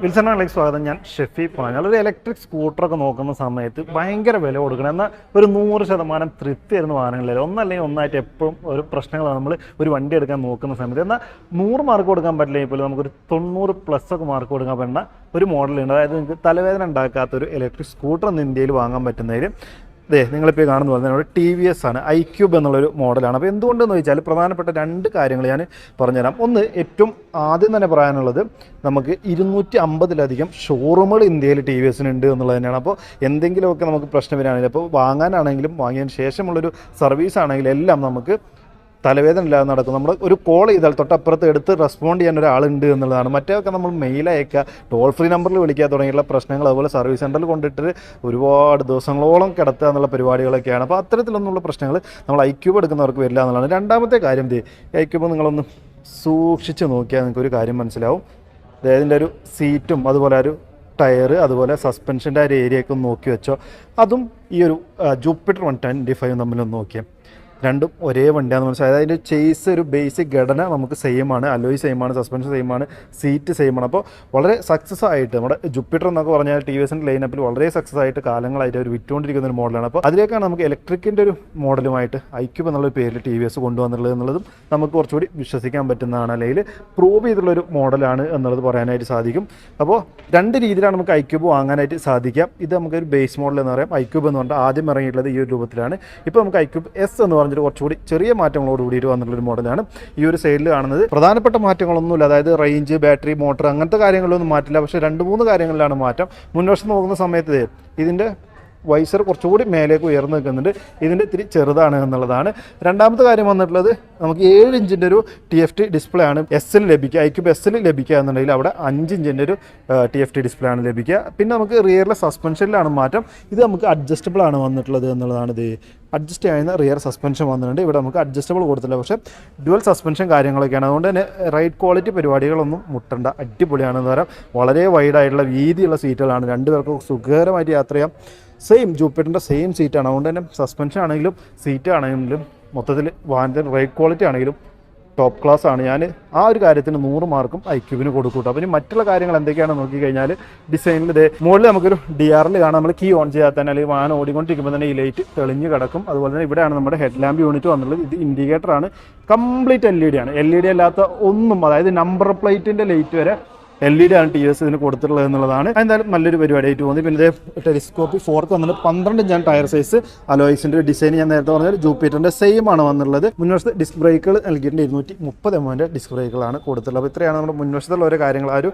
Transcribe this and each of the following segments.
വിൽസണിലേക്ക് സ്വാഗതം. ഞാൻ ഷെഫി പാഞ്ഞാൽ ഒരു ഇലക്ട്രിക് സ്കൂട്ടറൊക്കെ നോക്കുന്ന സമയത്ത് ഭയങ്കര വില കൊടുക്കണം. എന്നാൽ ഒരു നൂറ് ശതമാനം തൃപ്തി വരുന്ന വാഹനങ്ങളില്ല ഒന്നല്ലെങ്കിൽ ഒന്നായിട്ട് എപ്പോഴും ഒരു പ്രശ്നങ്ങളാണ് നമ്മൾ ഒരു വണ്ടി എടുക്കാൻ നോക്കുന്ന സമയത്ത്. എന്നാൽ നൂറ് മാർക്ക് കൊടുക്കാൻ പറ്റില്ലെങ്കിൽ പോലും നമുക്കൊരു തൊണ്ണൂറ് പ്ലസ് ഒക്കെ മാർക്ക് കൊടുക്കാൻ പറ്റുന്ന ഒരു മോഡലുണ്ട് അതായത് നിങ്ങൾക്ക് തലവേദന ഉണ്ടാക്കാത്ത ഒരു ഇലക്ട്രിക് സ്കൂട്ടർ ഇന്ത്യയിൽ വാങ്ങാൻ പറ്റുന്നതിൽ ദേ നിങ്ങളിപ്പോൾ കാണുന്ന പോലെ തന്നെ ടി വി എസ് ആണ് ഐ ക്യൂബ് എന്നുള്ളൊരു മോഡലാണ്. അപ്പോൾ എന്തുകൊണ്ടെന്ന് ചോദിച്ചാൽ പ്രധാനപ്പെട്ട രണ്ട് കാര്യങ്ങൾ ഞാൻ പറഞ്ഞുതരാം. ഒന്ന് ഏറ്റവും ആദ്യം തന്നെ പറയാനുള്ളത് നമുക്ക് ഇരുന്നൂറ്റി അമ്പതിലധികം ഷോറൂമുകൾ ഇന്ത്യയിൽ ടി വി എസിനുണ്ട് എന്നുള്ളത് തന്നെയാണ്. അപ്പോൾ എന്തെങ്കിലുമൊക്കെ നമുക്ക് പ്രശ്നം വരികയാണെങ്കിൽ അപ്പോൾ വാങ്ങാനാണെങ്കിലും വാങ്ങിയതിന് ശേഷമുള്ളൊരു സർവീസ് ആണെങ്കിലും എല്ലാം നമുക്ക് തലവേദന ഇല്ലാതെ നടക്കും. നമ്മൾ ഒരു കോൾ ചെയ്താൽ തൊട്ടപ്പുറത്ത് എടുത്ത് റെസ്പോണ്ട് ചെയ്യാൻ ഒരാളുണ്ട് എന്നുള്ളതാണ്. മറ്റേതൊക്കെ നമ്മൾ മെയിൽ അയക്കുക ടോൾ ഫ്രീ നമ്പറിൽ വിളിക്കുക തുടങ്ങിയുള്ള പ്രശ്നങ്ങൾ അതുപോലെ സർവീസ് സെന്ററിൽ കൊണ്ടിട്ട് ഒരുപാട് ദിവസങ്ങളോളം കിടത്തുക എന്നുള്ള പരിപാടികളൊക്കെയാണ്. അപ്പോൾ അത്തരത്തിലൊന്നുള്ള പ്രശ്നങ്ങൾ നമ്മൾ ഐ ക്യൂബ് എടുക്കുന്നവർക്ക് വരില്ല എന്നുള്ളതാണ്. രണ്ടാമത്തെ കാര്യം ഐ ക്യൂബ് നിങ്ങളൊന്ന് സൂക്ഷിച്ച് നോക്കിയാൽ നിങ്ങൾക്ക് ഒരു കാര്യം മനസ്സിലാവും. അതായതിന്റെ ഒരു സീറ്റും അതുപോലെ ഒരു ടയർ അതുപോലെ സസ്പെൻഷന്റെ ആ ഒരു ഏരിയയൊക്കെ ഒന്ന് നോക്കി വെച്ചോ. അതും ഈ ഒരു ജൂപ്പിറ്റർ വൺ ട്വന്റി ഫൈവ് തമ്മിലൊന്ന് നോക്കിയാൽ രണ്ടും ഒരേ വണ്ടിയാണെന്ന് മനസ്സിലായി. അതിന്റെ ചേസ് ഒരു ബേസിക് ഘടന നമുക്ക് സെയിം ആണ്. അലോയ് സെയിം ആണ് സസ്പെൻഷൻ സെയിം ആണ് സീറ്റ് സെയിം ആണ്. അപ്പോൾ വളരെ സക്സസ് ആയിട്ട് നമ്മുടെ ജുപ്പിറ്റർ എന്നൊക്കെ പറഞ്ഞാൽ ടി വി എസിന്റെ ലൈനപ്പിൽ വളരെ സക്സസ് ആയിട്ട് കാലങ്ങളായിട്ട് അവർ വിറ്റുകൊണ്ടിരിക്കുന്ന ഒരു മോഡലാണ് അപ്പോൾ അതിലേക്കാണ് നമുക്ക് ഇലക്ട്രിക്കിന്റെ ഒരു മോഡലുമായിട്ട് ഐക്യൂബ് എന്നുള്ള പേരിൽ ടി വി എസ് കൊണ്ടുവന്നുള്ളത് എന്നുള്ളതും നമുക്ക് കുറച്ചുകൂടി വിശ്വസിക്കാൻ പറ്റുന്നതാണ്. അല്ലെങ്കിൽ പ്രൂവ് ചെയ്തിട്ടുള്ള ഒരു മോഡലാണ് എന്നുള്ളത് പറയാനായിട്ട് സാധിക്കും. അപ്പോൾ രണ്ട് രീതിയിലാണ് നമുക്ക് ഐക്യൂബ് വാങ്ങാനായിട്ട് സാധിക്കാം ഇത് നമുക്കൊരു ബേസ് മോഡൽ എന്ന് പറയാം. ഐക്യൂബ് എന്ന് പറഞ്ഞാൽ ആദ്യം ഇറങ്ങിയിട്ടുള്ളത് ഈ ഒരു രൂപത്തിലാണ്. ഇപ്പോൾ നമുക്ക് ഐക്യൂബ് എസ് എന്ന് പറഞ്ഞിട്ട് കുറച്ചുകൂടി ചെറിയ മാറ്റങ്ങളോട് വന്നിട്ടുള്ള ഒരു മോഡലാണ് ഈ ഒരു സൈഡിൽ കാണുന്നത്. പ്രധാനപ്പെട്ട മാറ്റങ്ങളൊന്നുമില്ല. അതായത് റേഞ്ച് ബാറ്ററി മോട്ടർ അങ്ങനത്തെ കാര്യങ്ങളൊന്നും മാറ്റില്ല പക്ഷേ രണ്ട് മൂന്ന് കാര്യങ്ങളിലാണ് മാറ്റം. മുൻവശം നോക്കുന്ന സമയത്ത് ഇതിന്റെ വൈസർ കുറച്ചുകൂടി മേലേക്ക് ഉയർന്നു നിൽക്കുന്നുണ്ട്. ഇതിന്റെ ഇത്തിരി ചെറുതാണ് എന്നുള്ളതാണ്. രണ്ടാമത്തെ കാര്യം വന്നിട്ടുള്ളത് നമുക്ക് ഏഴ് ഇഞ്ചിന്റെ ഒരു ടി എഫ് ടി ഡിസ്പ്ലേ ആണ് എസ്സിൽ ലഭിക്കുക. ഐക്യൂബ് എസ്സിൽ ലഭിക്കുക എന്നുണ്ടെങ്കിൽ അവിടെ അഞ്ച് ഇഞ്ചിന്റെ ഒരു ടി എഫ് ടി ഡിസ്പ്ലേ ആണ് ലഭിക്കുക. പിന്നെ നമുക്ക് റിയറിലെ സസ്പെൻഷനിലാണ് മാറ്റം. ഇത് നമുക്ക് അഡ്ജസ്റ്റബിൾ ആണ് വന്നിട്ടുള്ളത് എന്നുള്ളതാണ് ഇത്. അഡ്ജസ്റ്റ് ചെയ്യുന്ന റിയർ സസ്പെൻഷൻ വന്നിട്ടുണ്ട്. ഇവിടെ നമുക്ക് അഡ്ജസ്റ്റബിൾ കൊടുത്തില്ല പക്ഷേ ഡുവൽ സസ്പെൻഷൻ കാര്യങ്ങളൊക്കെയാണ്. അതുകൊണ്ട് തന്നെ റൈറ്റ് ക്വാളിറ്റി പരിപാടികളൊന്നും മുട്ടണ്ട. അടിപൊളിയാണെന്ന് പറയാം. വളരെ വൈഡായിട്ടുള്ള വീതിയുള്ള സീറ്റുകളാണ് രണ്ടുപേർക്കും സുഖകരമായിട്ട് യാത്ര ചെയ്യാം. സെയിം ജൂപ്പിറ്ററിന്റെ സെയിം സീറ്റാണ് അതുകൊണ്ട് തന്നെ സസ്പെൻഷൻ ആണെങ്കിലും സീറ്റ് ആണെങ്കിലും മൊത്തത്തിൽ വാഹനത്തിന്റെ റൈറ്റ് ക്വാളിറ്റി ആണെങ്കിലും ടോപ്പ് ക്ലാസ് ആണ്. ഞാൻ ആ ഒരു കാര്യത്തിന് നൂറ് മാർക്കും ഐ ക്യൂവിന് കൊടുക്കൂട്ടോ അപ്പം ഇനി മറ്റുള്ള കാര്യങ്ങൾ എന്തൊക്കെയാണെന്ന് നോക്കിക്കഴിഞ്ഞാൽ ഡിസൈനിൽ ഇതേ മുകളിൽ നമുക്കൊരു ഡി ആറിൽ കാണാം. നമ്മൾ കീ ഓൺ ചെയ്യാത്ത തന്നെ അല്ലെങ്കിൽ വാഹനം ഓടിക്കൊണ്ടിരിക്കുമ്പോൾ തന്നെ ഈ ലൈറ്റ് തെളിഞ്ഞ് കിടക്കും. അതുപോലെ തന്നെ ഇവിടെയാണ് നമ്മുടെ ഹെഡ് ലാമ്പ് യൂണിറ്റ് വന്നുള്ളത് ഇത് ഇൻഡിക്കേറ്റർ ആണ്. കംപ്ലീറ്റ് എൽ ഇ ഡി ആണ്. എൽ ഇ ഡി അല്ലാത്ത ഒന്നും അതായത് നമ്പർ പ്ലേറ്റിന്റെ ലൈറ്റ് വരെ എൽ ഇ ഡി ആണ് ടി എസ് ഇതിന് കൊടുത്തിട്ടുള്ളത് എന്നുള്ളതാണ്. എന്തായാലും നല്ലൊരു പരിപാടിയായിട്ട് തോന്നി. പിന്നെ ഇതേ ടെലിസ്കോപ്പി ഫോർക്ക് വന്നിട്ട് പന്ത്രണ്ട് ഇഞ്ചാണ് ടയർ സൈസ് അലോയ്സിന്റെ ഡിസൈൻ ഞാൻ നേരത്തെ പറഞ്ഞാൽ ജൂപ്പിറ്ററിന്റെ സെയിം ആണ് വന്നുള്ളത് മുൻവശത്ത് ഡിസ്ക് ബ്രേക്കുകൾ നൽകിയിട്ടുണ്ട് ഇരുന്നൂറ്റി മുപ്പത് എമ്മിന്റെ ഡിസ്ക് ബ്രേക്കുകളാണ് കൊടുത്തിട്ടുള്ളത്. അപ്പോൾ ഇത്രയാണ് നമ്മുടെ മുൻവശത്തുള്ള ഓരോ കാര്യങ്ങൾ. ആ ഒരു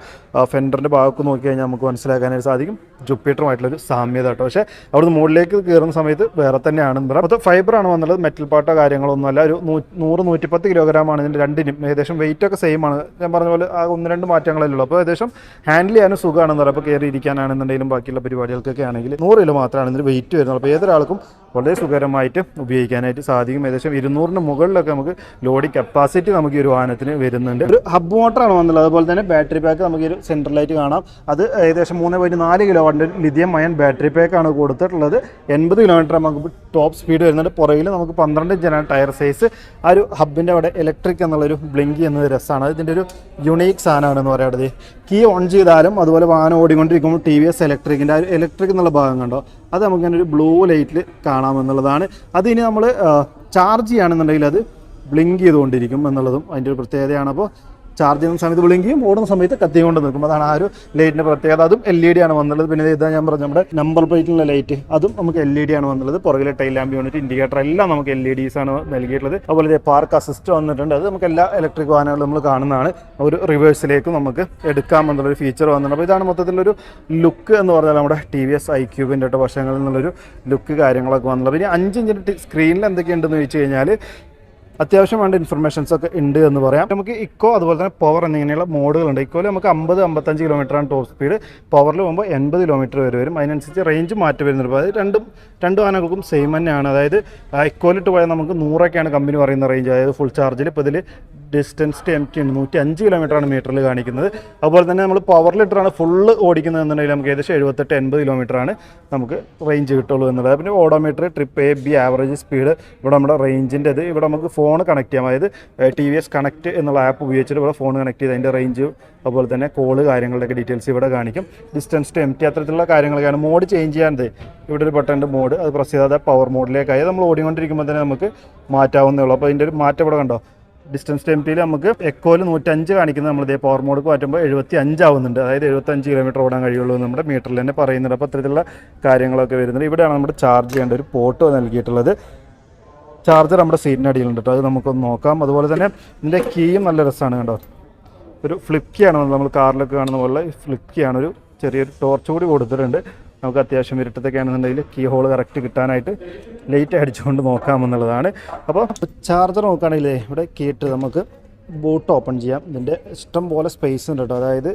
ഫെൻഡറിന്റെ ഭാഗത്ത് നോക്കി കഴിഞ്ഞാൽ നമുക്ക് മനസ്സിലാക്കാനായിട്ട് സാധിക്കും. ജൂപ്പിറ്ററുമായിട്ടുള്ളൊരു സാമ്യത കേട്ടോ. പക്ഷേ അവിടുന്ന് മുകളിലേക്ക് കയറുന്ന സമയത്ത് വേറെ തന്നെയാണെന്ന് പറയാം. അപ്പോൾ ആണ് വന്നുള്ളത് മെറ്റൽ പാട്ടോ കാര്യങ്ങളൊന്നും അല്ല. ഒരു നൂറ് നൂറ്റിപ്പത്ത് കിലോഗ്രാം ആണ് ഇതിന്റെ രണ്ടിനും. ഏകദേശം വെയിറ്റ് ഒക്കെ സെയിം ആണ്. ഞാൻ പറഞ്ഞ പോലെ ആ ഒന്ന് രണ്ട് മാറ്റങ്ങളല്ലേ ഉള്ളൂ. അപ്പോൾ ഏകദേശം ഹാൻഡിൽ ചെയ്യാനും സുഖമാണെന്ന് പറയാം. അപ്പോൾ കയറി ഇരിക്കാനാണെന്നുണ്ടെങ്കിലും ബാക്കിയുള്ള പരിപാടികൾക്കൊക്കെ ആണെങ്കിൽ നൂറ് കിലോ മാത്രമാണ് ഇതിന് വെയിറ്റ് വരുന്നത്. അപ്പോൾ ഏതൊരാൾക്കും വളരെ സുഖകരമായിട്ട് ഉപയോഗിക്കാനായിട്ട് സാധിക്കും. ഏകദേശം ഇരുന്നൂറിന് മുകളിലൊക്കെ നമുക്ക് ലോഡി കപ്പാസിറ്റി നമുക്ക് ഈ ഒരു വാഹനത്തിന് വരുന്നുണ്ട്. ഒരു ഹബ് മോട്ടറാണ് വന്നുള്ളത് അതുപോലെ തന്നെ ബാറ്ററി പാക്ക് നമുക്ക് ഒരു സെൻട്രലായിട്ട് കാണാം. അത് ഏകദേശം മൂന്ന് പോയിന്റ് നാല് കിലോ വാട്ടിന്റെ ലിഥിയം അയൺ ബാറ്ററി പാക്കാണ് കൊടുത്തിട്ടുള്ളത്. എൺപത് കിലോമീറ്റർ നമുക്ക് ടോപ്പ് സ്പീഡ് വരുന്നുണ്ട്. പുറകിൽ നമുക്ക് പന്ത്രണ്ട് ഇഞ്ചാണ് ടയർ സൈസ് ആ ഒരു ഹബിന്റെ അവിടെ ഇലക്ട്രിക് എന്നുള്ളൊരു ബ്ലിങ്ക് എന്നൊരു രസമാണ്. അതിന്റെ ഒരു യുണീക്ക് സാധനമാണെന്ന് പറയുന്നത് കീ ഓൺ ചെയ്താലും അതുപോലെ വാഹനം ഓടിക്കൊണ്ടിരിക്കുമ്പോൾ ടി വി എസ് ഇലക്ട്രിക്കിന്റെ ആ ഇലക്ട്രിക് എന്നുള്ള ഭാഗം കണ്ടോ? അത് നമുക്ക് ഇങ്ങനെ ഒരു ബ്ലൂ ലൈറ്റിൽ കാണാമെന്നുള്ളതാണ്. അത് ഇനി നമ്മൾ ചാർജ് ചെയ്യുകയാണെന്നുണ്ടെങ്കിൽ അത് ബ്ലിങ്ക് ചെയ്തുകൊണ്ടിരിക്കും എന്നുള്ളതും അതിന്റെ ഒരു പ്രത്യേകതയാണ്. അപ്പോൾ ചാർജ് ചെയ്യുന്ന സമയത്ത് വിളിക്കുകയും ഓടുന്ന സമയത്ത് കത്തിക്കൊണ്ട് നിൽക്കും. അതാണ് ആ ഒരു ലൈറ്റിന്റെ പ്രത്യേകത. അതും എൽ ഇ ഡി ആണ് വന്നുള്ളത്. പിന്നെ ഇതാ ഞാൻ പറഞ്ഞ നമ്മുടെ നമ്പർ പ്ലേറ്റിലുള്ള ലൈറ്റ് അതും നമുക്ക് എൽ ഇ ഡി ആണ് വന്നുള്ളത്. പുറകിലെ ടൈൽ യൂണിറ്റ് ഇൻഡിക്കേറ്റർ എല്ലാം നമുക്ക് എൽ ഇ ഡീസ് ആണ് നൽകിയിട്ടുള്ളത്. അതുപോലെ പാർക്ക് അസിസ്റ്റ് വന്നിട്ടുണ്ട്. അത് നമുക്ക് എല്ലാ ഇലക്ട്രിക് വാഹനങ്ങളും നമ്മൾ കാണുന്നതാണ്. ഒരു റിവേഴ്സിലേക്ക് നമുക്ക് എടുക്കാം എന്നുള്ളൊരു ഫീച്ചർ വന്നിട്ടുണ്ട്. അപ്പോൾ ഇതാണ് മൊത്തത്തിലൊരു ലുക്ക് എന്ന് പറഞ്ഞാൽ നമ്മുടെ ടി വി എസ് ഐ ക്യൂബിന്റെ വശങ്ങളിൽ നിന്നുള്ളൊരു ലുക്ക് കാര്യങ്ങളൊക്കെ വന്നുള്ളത് പിന്നെ അഞ്ച് ഇഞ്ചിന്റെ സ്ക്രീനിൽ എന്തൊക്കെയുണ്ടെന്ന് ചോദിച്ചു കഴിഞ്ഞാൽ അത്യാവശ്യം വേണ്ട ഇൻഫർമേഷൻസ് ഒക്കെ ഉണ്ട് എന്ന് പറയാം. നമുക്ക് ഇക്കോ അതുപോലെ തന്നെ പവർ എന്നിങ്ങനെയുള്ള മോഡുകളുണ്ട് ഇക്കോയിൽ നമുക്ക് അമ്പത് അമ്പത്തഞ്ച് കിലോമീറ്ററാണ് ടോപ്പ് സ്പീഡ് പവറിൽ പോകുമ്പോൾ എൺപത് കിലോമീറ്റർ വരെ വരും. അതിനനുസരിച്ച് റേഞ്ച് മാറ്റി വരുന്നുണ്ട്. അതായത് രണ്ടും രണ്ട് വാഹനങ്ങൾക്കും സെയിം തന്നെയാണ്. അതായത് ഇക്കോയിലിട്ട് പോയാൽ നമുക്ക് നൂറൊക്കെയാണ് കമ്പനി പറയുന്ന റേഞ്ച് അതായത് ഫുൾ ചാർജിൽ ഇപ്പോൾ ഇതിൽ ഡിസ്റ്റൻസ് ടു എം ടി ഉണ്ട്. നൂറ്റി അഞ്ച് കിലോമീറ്ററാണ് മീറ്ററിൽ കാണിക്കുന്നത്. അതുപോലെ തന്നെ നമ്മൾ പവർ ലിറ്ററാണ് ഫുള്ള് ഓടിക്കുന്നത് എന്നുണ്ടെങ്കിൽ നമുക്ക് ഏകദേശം എഴുപത്തെട്ട് എൺപത് കിലോമീറ്ററാണ് നമുക്ക് റേഞ്ച് കിട്ടുള്ളൂ എന്നുള്ളത്. പിന്നെ odometer trip A B average speed ഇവിടെ നമ്മുടെ റേഞ്ചിന്റെ ഇത്. ഇവിടെ നമുക്ക് ഫോൺ കണക്ട് ചെയ്യാം. അതായത് ടി വി എസ് കണക്ട് എന്നുള്ള ആപ്പ് ഉപയോഗിച്ചിട്ട് ഇവിടെ ഫോൺ കണക്ട് ചെയ്ത് അതിന്റെ റേഞ്ച് അതുപോലെ തന്നെ കോൾ കാര്യങ്ങളുടെയൊക്കെ ഡീറ്റെയിൽസ് ഇവിടെ കാണിക്കും. ഡിസ്റ്റൻസ് ടു എം ടി അത്തരത്തിലുള്ള കാര്യങ്ങളൊക്കെയാണ്. മോഡ് ചേഞ്ച് ചെയ്യാനത് ഇവിടെ ഒരു ബട്ടന്റെ മോഡ് അത് പ്രസ് ചെയ്താൽ പവർ മോഡിലേക്കായി നമ്മൾ ഓടിക്കൊണ്ടിരിക്കുമ്പോൾ തന്നെ നമുക്ക് മാറ്റാവുന്നേ ഉള്ളൂ. അപ്പോൾ അതിന്റെ ഒരു മാറ്റം ഇവിടെ കണ്ടോ? ഡിസ്റ്റൻസ് ടെമ്പിൽ നമുക്ക് എക്കോയിൽ നൂറ്റഞ്ച് കാണിക്കുന്നത് നമ്മൾ ഇതേ പവർ മോഡ് മാറ്റുമ്പോൾ എഴുപത്തി അഞ്ചാവുന്നുണ്ട് അതായത് എഴുപത്തഞ്ച് കിലോമീറ്റർ ഓടാൻ കഴിയുള്ളൂ നമ്മുടെ മീറ്ററിൽ തന്നെ പറയുന്നുണ്ട്. അപ്പോൾ അത്തരത്തിലുള്ള കാര്യങ്ങളൊക്കെ വരുന്നുണ്ട്. ഇവിടെയാണ് നമ്മുടെ ചാർജ് ചെയ്യേണ്ട ഒരു പോർട്ട് നൽകിയിട്ടുള്ളത്. ചാർജർ നമ്മുടെ സീറ്റിന്റെ അടിയിലുണ്ട് കേട്ടോ അത് നമുക്കൊന്ന് നോക്കാം. അതുപോലെ തന്നെ ഇതിന്റെ കീയും നല്ല രസമാണ് കേട്ടോ ഒരു ഫ്ലിപ്പ് കീ ആണ് നമ്മൾ കാറിലൊക്കെ കാണുന്ന പോലെ ഫ്ലിപ്പ് കീ ആണ് ഒരു ചെറിയൊരു ടോർച്ച് കൂടി കൊടുത്തിട്ടുണ്ട്. നമുക്ക് അത്യാവശ്യം ഇരുട്ടത്തൊക്കെ ആണെന്നുണ്ടെങ്കിൽ കീ ഹോൾ കറക്റ്റ് കിട്ടാനായിട്ട് ലൈറ്റ് അടിച്ചുകൊണ്ട് നോക്കാമെന്നുള്ളതാണ്. അപ്പോൾ ചാർജർ നോക്കുകയാണെങ്കിൽ ഇവിടെ കീട്ട് നമുക്ക് ബൂട്ട് ഓപ്പൺ ചെയ്യാം. ഇതിന്റെ ഇഷ്ടം പോലെ സ്പേസ് ഉണ്ട് കേട്ടോ. അതായത്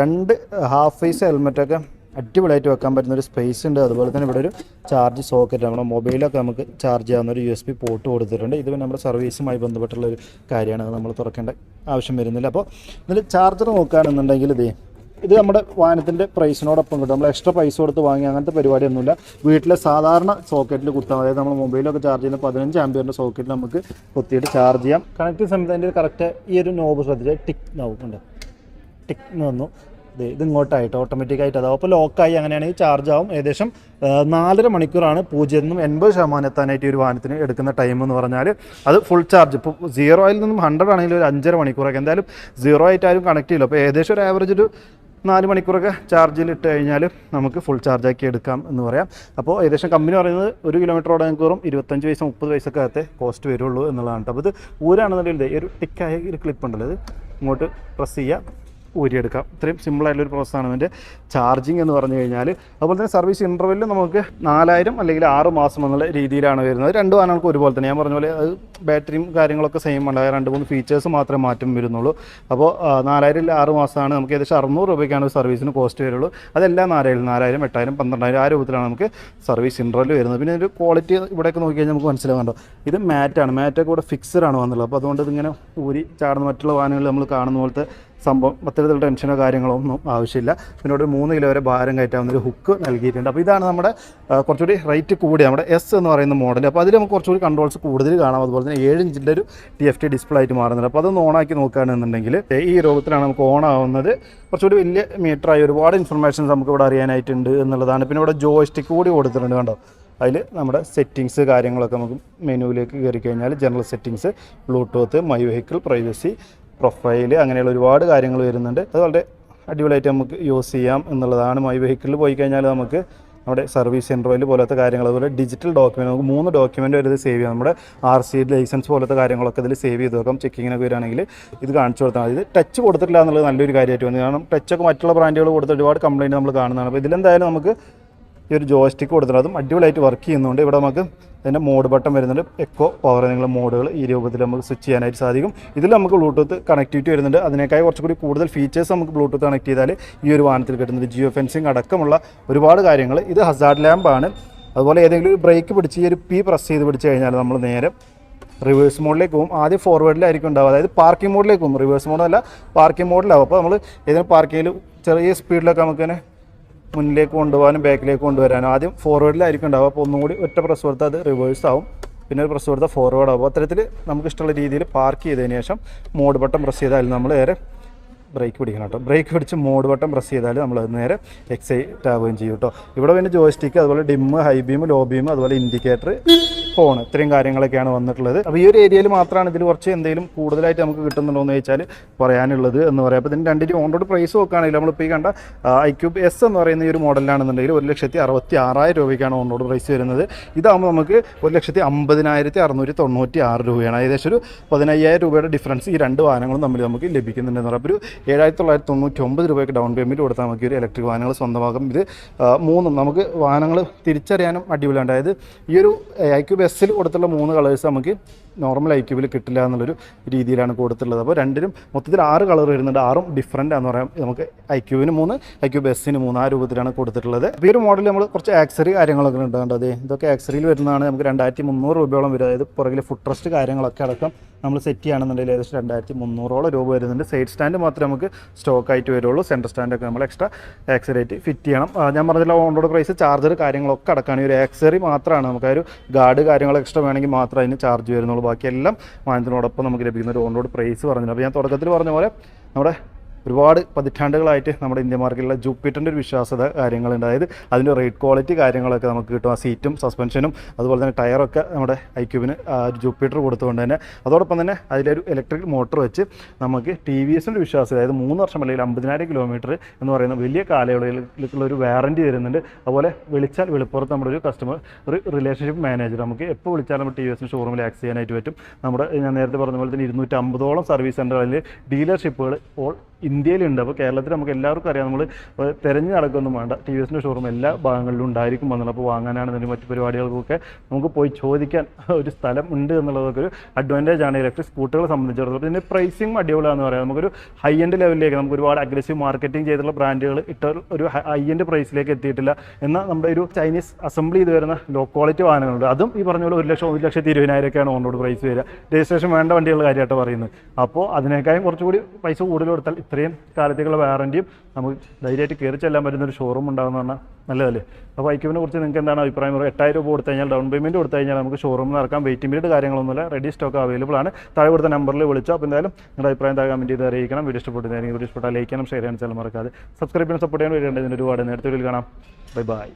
രണ്ട് ഹാഫ് ഫേസ് ഹെൽമെറ്റൊക്കെ അടിപൊളിയായിട്ട് വെക്കാൻ പറ്റുന്ന ഒരു സ്പേസ് ഉണ്ട്. അതുപോലെ തന്നെ ഇവിടെ ഒരു ചാർജ് സോക്കറ്റ് നമ്മുടെ മൊബൈലൊക്കെ നമുക്ക് ചാർജ് ചെയ്യാവുന്ന ഒരു യു എസ് ബി പോർട്ട് കൊടുത്തിട്ടുണ്ട്. ഇത് നമ്മുടെ സർവീസുമായി ബന്ധപ്പെട്ടുള്ള ഒരു കാര്യമാണ്. നമ്മൾ തുറക്കേണ്ട ആവശ്യം വരുന്നില്ല. അപ്പോൾ ഇതിൽ ചാർജർ നോക്കുകയാണെന്നുണ്ടെങ്കിൽ ഇതേ ഇത് നമ്മുടെ വാഹനത്തിന്റെ പ്രൈസിനോടൊപ്പം കിട്ടും. നമ്മൾ എക്സ്ട്രാ പൈസ കൊടുത്ത് വാങ്ങി അങ്ങനത്തെ പരിപാടിയൊന്നുമില്ല. വീട്ടിലെ സാധാരണ സോക്കറ്റിൽ കുത്താം. അതായത് നമ്മൾ മൊബൈലൊക്കെ ചാർജ് ചെയ്യുന്ന പതിനഞ്ച് ആംബിയറിന്റെ സോക്കറ്റിൽ നമുക്ക് കുത്തിയിട്ട് ചാർജ് ചെയ്യാം. കണക്ട് സമയത്ത് അതിന്റെ കറക്റ്റ് ഈ ഒരു നോബ് ശ്രദ്ധിച്ചാൽ ടിക് ഉണ്ട്. ടിക് എന്ന് വന്നു. ഇത് ഇത് ഇങ്ങോട്ടായിട്ട് ഓട്ടോമാറ്റിക്കായിട്ട് അതാവും അപ്പോൾ ലോക്കായി അങ്ങനെയാണെങ്കിൽ ചാർജ് ആവും. ഏകദേശം നാലര മണിക്കൂറാണ് പൂജ്യത്തിൽ നിന്നും എൺപത് ശതമാനം എത്താനായിട്ട് ഈ ഒരു വാഹനത്തിന് എടുക്കുന്ന ടൈം എന്ന് പറഞ്ഞാൽ അത് ഫുൾ ചാർജ് ഇപ്പോൾ സീറോയിൽ നിന്നും ഹൺഡ്രഡ് ആണെങ്കിലും ഒരു അഞ്ചര മണിക്കൂറൊക്കെ. എന്തായാലും സീറോ ആയിട്ട് ആരും കണക്ട് ചെയ്യില്ല. അപ്പോൾ ഏകദേശം ഒരു ആവറേജ് ഒരു നാല് മണിക്കൂറൊക്കെ ചാർജിൽ ഇട്ട് കഴിഞ്ഞാൽ നമുക്ക് ഫുൾ ചാർജാക്കി എടുക്കാം എന്ന് പറയാം. അപ്പോൾ ഏകദേശം കമ്പനി പറയുന്നത് ഒരു കിലോമീറ്റർ ഓടാൻ കയറും ഇരുപത്തഞ്ച് പൈസ മുപ്പത് പൈസക്ക് അകത്തെ കോസ്റ്റ് വരുള്ളൂ എന്നുള്ളതാണ്. അപ്പോൾ ഇത് ഊരാണെന്നുണ്ടെങ്കിൽ ഒരു ടിക്കായ ഒരു ക്ലിപ്പ് ഉണ്ടല്ലോ ഇത് ഇങ്ങോട്ട് പ്രസ് ചെയ്യുക ഊരിയെടുക്കാം. ഇത്രയും സിമ്പിളായിട്ടുള്ള ഒരു പ്രോസസ്സാണ് ഇതിന്റെ ചാർജിങ് എന്ന് പറഞ്ഞു കഴിഞ്ഞാൽ അതുപോലെ തന്നെ സർവീസ് ഇന്റർവെല്ലിൽ നമുക്ക് നാലായിരം അല്ലെങ്കിൽ ആറ് മാസം എന്നുള്ള രീതിയിലാണ് വരുന്നത്. രണ്ട് വാഹനങ്ങൾക്ക് ഒരുപോലെ തന്നെ. ഞാൻ പറഞ്ഞ പോലെ അത് ബാറ്ററിയും കാര്യങ്ങളൊക്കെ സെയിം ഉണ്ട് രണ്ട് മൂന്ന് ഫീച്ചേഴ്സ് മാത്രമേ മാറ്റം വരുന്നുള്ളൂ. അപ്പോൾ നാലായിരം ആറ് മാസമാണ് നമുക്ക് ഏകദേശം അറുന്നൂറ് രൂപയ്ക്കാണ് ഒരു സർവീസിന് കോസ്റ്റ് വരുള്ളൂ. അതെല്ലാം നാലായിരം നാലായിരം എട്ടായിരം പന്ത്രണ്ടായിരം ആ രൂപത്തിലാണ് നമുക്ക് സർവീസ് ഇന്റർവെൽ വരുന്നത്. പിന്നെ ഒരു ക്വാളിറ്റി ഇവിടെയൊക്കെ നോക്കി കഴിഞ്ഞാൽ നമുക്ക് മനസ്സിലാവുന്നുണ്ടോ ഇത് മാറ്റാണ് മാറ്റൊക്കെ ഇവിടെ ഫിക്സഡ് ആണ് വന്നുള്ളത് അപ്പോൾ അതുകൊണ്ട് ഇതിങ്ങനെ ഊരി ചാടുന്ന മറ്റുള്ള വാഹനങ്ങൾ നമ്മൾ കാണുന്ന പോലത്തെ സംഭവം അത്തരത്തിൽ ടെൻഷനോ കാര്യങ്ങളോ ഒന്നും ആവശ്യമില്ല. ഒരു മൂന്ന് കിലോ വരെ ഭാരം കയറ്റാവുന്ന ഒരു ഹുക്ക് നൽകിയിട്ടുണ്ട്. അപ്പോൾ ഇതാണ് നമ്മുടെ കുറച്ചുകൂടി റേറ്റ് കൂടിയ നമ്മുടെ എസ് എന്ന് പറയുന്ന മോഡൽ അപ്പോൾ അതിൽ നമുക്ക് കുറച്ചുകൂടി കൺട്രോൾസ് കൂടുതൽ കാണാം. അതുപോലെ തന്നെ ഏഴ് ഇഞ്ചിന്റെ ഒരു ടി എഫ് ടി ഡിസ്പ്ലേ ആയിട്ട് മാറുന്നുണ്ട്. അപ്പോൾ അതൊന്ന് ഓണാക്കി നോക്കുകയാണെന്നുണ്ടെങ്കിൽ ഈ രൂപത്തിലാണ് നമുക്ക് ഓൺ ആവുന്നത്. കുറച്ചുകൂടി വലിയ മീറ്ററായി ഒരുപാട് ഇൻഫർമേഷൻസ് നമുക്ക് ഇവിടെ അറിയാനായിട്ടുണ്ട് എന്നുള്ളതാണ്. പിന്നെ ഇവിടെ ജോയ്സ്റ്റിക്ക് കൂടി കൊടുത്തിട്ടുണ്ട് കണ്ടോ? അതിൽ നമ്മുടെ സെറ്റിങ്സ് കാര്യങ്ങളൊക്കെ നമുക്ക് മെനുവിലേക്ക് കയറി കഴിഞ്ഞാൽ general settings Bluetooth my vehicle privacy profile അങ്ങനെയുള്ള ഒരുപാട് കാര്യങ്ങൾ വരുന്നുണ്ട്. അത് വളരെ അടിപൊളിയായിട്ട് നമുക്ക് യൂസ് ചെയ്യാം എന്നുള്ളതാണ് മൈ വെഹിക്കിളിൽ പോയി കഴിഞ്ഞാൽ നമുക്ക് നമ്മുടെ സർവീസ് സെന്ററിൽ പോലത്തെ കാര്യങ്ങൾ അതുപോലെ ഡിജിറ്റൽ ഡോക്യുമെന്റ് നമുക്ക് മൂന്ന് ഡോക്യുമെന്റ് വരെ ഇത് സേവ് ചെയ്യാം. നമ്മുടെ ആർ സി ലൈസൻസ് പോലത്തെ കാര്യങ്ങളൊക്കെ ഇതിൽ സേവ് ചെയ്ത് വെക്കാം. ചെക്കിങ്ങിനൊക്കെ വരികയാണെങ്കിൽ ഇത് കാണിച്ചു കൊടുത്താൽ മതി. ഇത് ടച്ച് കൊടുത്തിട്ടില്ല എന്നുള്ളത് നല്ലൊരു കാര്യമായിട്ട് വന്നു. കാരണം ടച്ചൊക്കെ മറ്റുള്ള ബ്രാൻഡുകൾ കൊടുത്ത് ഒരുപാട് കംപ്ലയിന്റ് നമ്മൾ കാണുന്നതാണ്. അപ്പോൾ ഇതിലെന്തായാലും നമുക്ക് ഈ ഒരു ജോസ്റ്റിക്ക് കൊടുത്തിട്ടുണ്ട്. അതും അടിപൊളിയായിട്ട് വർക്ക് ചെയ്യുന്നുണ്ട്. ഇവിടെ നമുക്ക് ഇതിന്റെ മോഡ് ബട്ടൺ വരുന്നുണ്ട്. എക്കോ പവർ എന്നുള്ള മോഡുകൾ ഈ രൂപത്തിൽ നമുക്ക് സ്വിച്ച് ചെയ്യാനായിട്ട് സാധിക്കും. ഇതിൽ നമുക്ക് ബ്ലൂടൂത്ത് കണക്ടിവിറ്റി വരുന്നുണ്ട്. അതിനേക്കായി കുറച്ചുകൂടി കൂടുതൽ ഫീച്ചേഴ്സ് നമുക്ക് ബ്ലൂടൂത്ത് കണക്ട് ചെയ്താൽ ഈ ഒരു വാഹനത്തിൽ കിട്ടുന്നത് ജിയോ ഫെൻസിങ് അടക്കമുള്ള ഒരുപാട് കാര്യങ്ങൾ. ഇത് ഹസാർഡ് ലാമ്പാണ് അതുപോലെ ഏതെങ്കിലും ബ്രേക്ക് പിടിച്ച് ഈ ഒരു പി പ്രസ് ചെയ്ത് പിടിച്ച് കഴിഞ്ഞാൽ നമ്മൾ നേരെ റിവേഴ്സ് മോഡിലേക്ക് പോകും. ആദ്യം ഫോർവേഡിലായിരിക്കും ഉണ്ടാവുക. അതായത് പാർക്കിംഗ് മോഡിലേക്ക് പോകും. റിവേഴ്സ് മോഡല്ല പാർക്കിംഗ് മോഡിലാവും അപ്പോൾ നമ്മൾ ഏതെങ്കിലും പാർക്കിങ്ങിൽ ചെറിയ സ്പീഡിലൊക്കെ നമുക്ക് തന്നെ മുന്നിലേക്ക് കൊണ്ടുപോകാനും ബാക്കിലേക്ക് കൊണ്ടുവരാനും ആദ്യം ഫോർവേഡിലായിരിക്കും ഉണ്ടാവുക. അപ്പോൾ ഒന്നും കൂടി ഒറ്റ പ്രസ് കൊടുത്താൽ അത് റിവേഴ്സ് ആവും. പിന്നെ ഒരു പ്രസ് കൊടുത്താൽ ഫോർവേഡ് ആവും അത്തരത്തിൽ നമുക്ക് ഇഷ്ടമുള്ള രീതിയിൽ പാർക്ക് ചെയ്തതിന് ശേഷം മോഡ് ബട്ടൺ പ്രസ് ചെയ്താൽ നമ്മൾ നേരെ ബ്രേക്ക് പിടിക്കണം കേട്ടോ. ബ്രേക്ക് പിടിച്ച് മോഡ് ബട്ടൺ പ്രസ് ചെയ്താൽ നമ്മൾ അത് നേരെ എക്സൈറ്റ് ആവുകയും ചെയ്യും കേട്ടോ. ഇവിടെ പിന്നെ ജോയിസ്റ്റിക്ക് അതുപോലെ dim high beam low beam അതുപോലെ ഇൻഡിക്കേറ്റർ ഫോൺ ഇത്രയും കാര്യങ്ങളൊക്കെയാണ് വന്നിട്ടുള്ളത്. അപ്പോൾ ഈ ഒരു ഏരിയയിൽ മാത്രമാണ് ഇതിൽ കുറച്ച് എന്തെങ്കിലും കൂടുതലായിട്ട് നമുക്ക് കിട്ടുന്നുണ്ടോ എന്ന് ചോദിച്ചാൽ പറയാനുള്ളത് എന്ന് പറയാം. അപ്പോൾ ഇതിന് രണ്ടിന്റെ ഓൺ റോഡ് പ്രൈസ് നോക്കുകയാണെങ്കിൽ നമ്മളിപ്പോൾ ഈ കണ്ട ഐ ക്യൂബ് എസ് എന്ന് പറയുന്ന ഈ ഒരു മോഡലാണെന്നുണ്ടെങ്കിൽ ഒരു ലക്ഷത്തി അറുപത്തി ആറായിരം രൂപയ്ക്കാണ് ഓൺ റോഡ് പ്രൈസ് വരുന്നത്. ഇതാകുമ്പോൾ നമുക്ക് ഒരു ലക്ഷത്തി അമ്പതിനായിരത്തി അറുന്നൂറ്റി തൊണ്ണൂറ്റി ആറ് രൂപയാണ്. ഏകദേശം ഒരു പതിനയ്യായിരം രൂപയുടെ ഡിഫറൻസ് ഈ രണ്ട് വാഹനങ്ങളും തമ്മിൽ നമുക്ക് ലഭിക്കുന്നുണ്ടെന്ന് പറയാം. ഒരു ഏഴായിരത്തി തൊള്ളായിരത്തി തൊണ്ണൂറ്റി ഒമ്പത് രൂപയ്ക്ക് ഡൗൺ പേയ്മെന്റ് കൊടുത്താൽ നമുക്ക് ഒരു ഇലക്ട്രിക് വാഹനങ്ങൾ സ്വന്തമാകും ഇത് മൂന്നും നമുക്ക് വാഹനങ്ങൾ തിരിച്ചറിയാനും അടിപൊളിയാണ്. അതായത് ഈ ഒരു ഐ ക്യൂ ബസ്സിൽ കൊടുത്തുള്ള മൂന്ന് കളേഴ്സ് നമുക്ക് നോർമൽ ഐ ക്യൂബിൽ കിട്ടില്ല എന്നുള്ളൊരു രീതിയിലാണ് കൊടുത്തിട്ടുള്ളത്. അപ്പോൾ രണ്ടിനും മൊത്തത്തിൽ ആറ് കളർ വരുന്നുണ്ട്. ആറും ഡിഫറന്റ് എന്ന് പറയാം. നമുക്ക് ഐ ക്യൂവിന് മൂന്ന് ഐ ബസ്സിന് മൂന്ന് ആ രൂപത്തിലാണ് കൊടുത്തിട്ടുള്ളത്. ഈ ഒരു മോഡൽ നമ്മൾ കുറച്ച് ആക്സറി കാര്യങ്ങളൊക്കെ ഉണ്ട് കണ്ടോ? അതെ ഇതൊക്കെ ആക്സറിയിൽ വരുന്നതാണ് നമുക്ക് രണ്ടായിരത്തി മുന്നൂറ് രൂപയോളം വരും. അതായത് പുറകിൽ ഫുഡ് ട്രസ്റ്റ് കാര്യങ്ങളൊക്കെ അടക്കം നമ്മൾ സെറ്റ് ചെയ്യുകയാണെന്നുണ്ടെങ്കിൽ ഏകദേശം രണ്ടായിരത്തി മുന്നൂറോളം രൂപ വരുന്നുണ്ട്. സൈഡ് സ്റ്റാൻഡ് മാത്രമേ നമുക്ക് സ്റ്റോക്ക് ആയിട്ട് വരുള്ളൂ. സെന്റർ സ്റ്റാൻഡൊക്കെ നമ്മൾ എക്സ്ട്രാ ആക്സറേറ്റ് ഫിറ്റ് ചെയ്യണം. ഞാൻ പറഞ്ഞില്ല ഓൺ റോഡ് പ്രൈസ് ചാർജർ കാര്യങ്ങളൊക്കെ അടക്കാണ് ഈ ഒരു ആക്സറി മാത്രമാണ് നമുക്ക് ആ ഒരു ഗാർഡ് കാര്യങ്ങൾ എക്സ്ട്രാ വേണമെങ്കിൽ മാത്രമേ അതിന് ചാർജ് വരുന്നുള്ളൂ. ബാക്കിയെല്ലാം വാങ്ങുന്നതിനോടൊപ്പം നമുക്ക് ലഭിക്കുന്ന ഒരു ഓൺ പ്രൈസ് പറഞ്ഞു അപ്പോൾ ഞാൻ തുടക്കത്തിൽ പറഞ്ഞ പോലെ നമ്മുടെ ഒരുപാട് പതിറ്റാണ്ടുകളായിട്ട് നമ്മുടെ ഇന്ത്യ മാർക്കറ്റിലെ ജൂപ്പിറ്ററിന്റെ ഒരു വിശ്വാസത കാര്യങ്ങളുണ്ട്. അതായത് അതിന്റെ റേറ്റ് ക്വാളിറ്റി കാര്യങ്ങളൊക്കെ നമുക്ക് കിട്ടും. ആ സീറ്റും സസ്പെൻഷനും അതുപോലെ തന്നെ ടയറൊക്കെ നമ്മുടെ ഐക്യൂബിന് ഒരു ജൂപ്പിറ്റർ കൊടുത്തുകൊണ്ട് തന്നെ. അതോടൊപ്പം തന്നെ അതിലൊരു ഇലക്ട്രിക് മോട്ടർ വെച്ച് നമുക്ക് ടി വി എസിന്റെ വിശ്വാസം അതായത് മൂന്ന് വർഷം അല്ലെങ്കിൽ അമ്പതിനായിരം കിലോമീറ്റർ എന്ന് പറയുന്ന വലിയ കാലയളവിലേക്കുള്ള ഒരു വാറന്റി തരുന്നുണ്ട്. അതുപോലെ വിളിച്ചാൽ വെളിപ്പുറത്ത് നമ്മുടെ ഒരു കസ്റ്റമർ ഒരു റിലേഷൻഷിപ്പ് മാനേജർ നമുക്ക് എപ്പോൾ വിളിച്ചാലും ടി വി എസിന്റെ ഷോറൂമിൽ ആക്സ് ചെയ്യാനായിട്ട് പറ്റും. നമ്മുടെ ഞാൻ നേരത്തെ പറഞ്ഞ പോലെ തന്നെ ഇരുന്നൂറ്റമ്പതോളം സർവീസ് സെന്ററുകളിൽ ഡീലർഷിപ്പുകൾ ഓൾ ഇന്ത്യയിലുണ്ട്. അപ്പോൾ കേരളത്തിൽ നമുക്ക് എല്ലാവർക്കും അറിയാം. നമ്മൾ തിരഞ്ഞു നടക്കൊന്നും വേണ്ട. ടി വി എസിന്റെ ഷോറൂം എല്ലാ ഭാഗങ്ങളിലും ഉണ്ടായിരിക്കും വന്നുള്ളത് അപ്പോൾ വാങ്ങാനാണെന്നുണ്ടെങ്കിൽ മറ്റു പരിപാടികൾക്കൊക്കെ നമുക്ക് പോയി ചോദിക്കാൻ ഒരു സ്ഥലം ഉണ്ട് എന്നുള്ളതൊക്കെ ഒരു അഡ്വാന്റേജ് ആണ് ഇലക്ട്രിക് സ്കൂട്ടറുകളെ സംബന്ധിച്ചിടത്തോളം. പിന്നെ പ്രൈസിങ് അടിപൊളിയാണെന്ന് പറയാം. നമുക്കൊരു ഹൈ എൻഡ് ലെവലിലേക്ക് നമുക്ക് ഒരുപാട് അഗ്രസീവ് മാർക്കറ്റിംഗ് ചെയ്തിട്ടുള്ള ബ്രാൻഡുകൾ ഇട്ട ഒരു ഹൈ എൻഡ് പ്രൈസിലേക്ക് എത്തിയിട്ടില്ല. എന്നാൽ നമ്മുടെ ഒരു ചൈനീസ് അസംബ്ലി ചെയ്ത് വരുന്ന ലോ ക്വാളിറ്റി വാഹനങ്ങളുണ്ട്. അതും ഈ പറഞ്ഞ പോലെ ഒരു ലക്ഷം ഒരു ലക്ഷത്തി ഇരുപതിനായിരമൊക്കെയാണ് ഓണോട് പ്രൈസ് വരിക. രജിസ്ട്രേഷൻ വേണ്ട വണ്ടികളുടെ കാര്യമായിട്ട് പറയുന്നത്. അപ്പോൾ അതിനേക്കാളും കുറച്ചുകൂടി പൈസ കൂടുതൽ കൊടുത്താൽ ഇത്രയും കാലത്തേക്കുള്ള വാറന്റിയും നമുക്ക് ധൈര്യമായിട്ട് കയറി ചെല്ലാൻ പറ്റുന്ന ഒരു ഷോറൂം ഉണ്ടാകുന്ന പറഞ്ഞാൽ നല്ലതല്ലേ? അപ്പോൾ ഐക്യൂവിനെ കുറിച്ച് നിങ്ങൾക്ക് എന്താണ് അഭിപ്രായം? പറയുക എട്ടായിരം രൂപ കൊടുത്തു കഴിഞ്ഞാൽ ഡൗൺ പേയ്മെന്റ് കൊടുത്തു കഴിഞ്ഞാൽ നമുക്ക് ഷോറൂമിൽ നടക്കാം. വെയിറ്റിംഗ് പീരീഡ് കാര്യങ്ങളൊന്നുമില്ല. റെഡി സ്റ്റോക്ക് അവൈലബിൾ ആണ്. താഴെ കൊടുത്ത നമ്പറിൽ വിളിച്ചോ. അപ്പോൾ എന്തായാലും നിങ്ങളുടെ അഭിപ്രായം താഴെ കമന്റ് ചെയ്ത് അറിയിക്കണം. വീഡിയോ ഇഷ്ടപ്പെടുന്നതായിരിക്കും വീഡിയോ ഇഷ്ടപ്പെട്ടാൽ ലൈക്ക് ചെയ്യണം ഷെയർ ചെയ്യാൻ ചില മറക്കാതെ. സബ്സ്ക്രൈബ് ചെയ്യാൻ സപ്പോർട്ട് ചെയ്യാൻ വേണ്ടി ഒരുപാട് നേരത്തെ കാണാം. Bye bye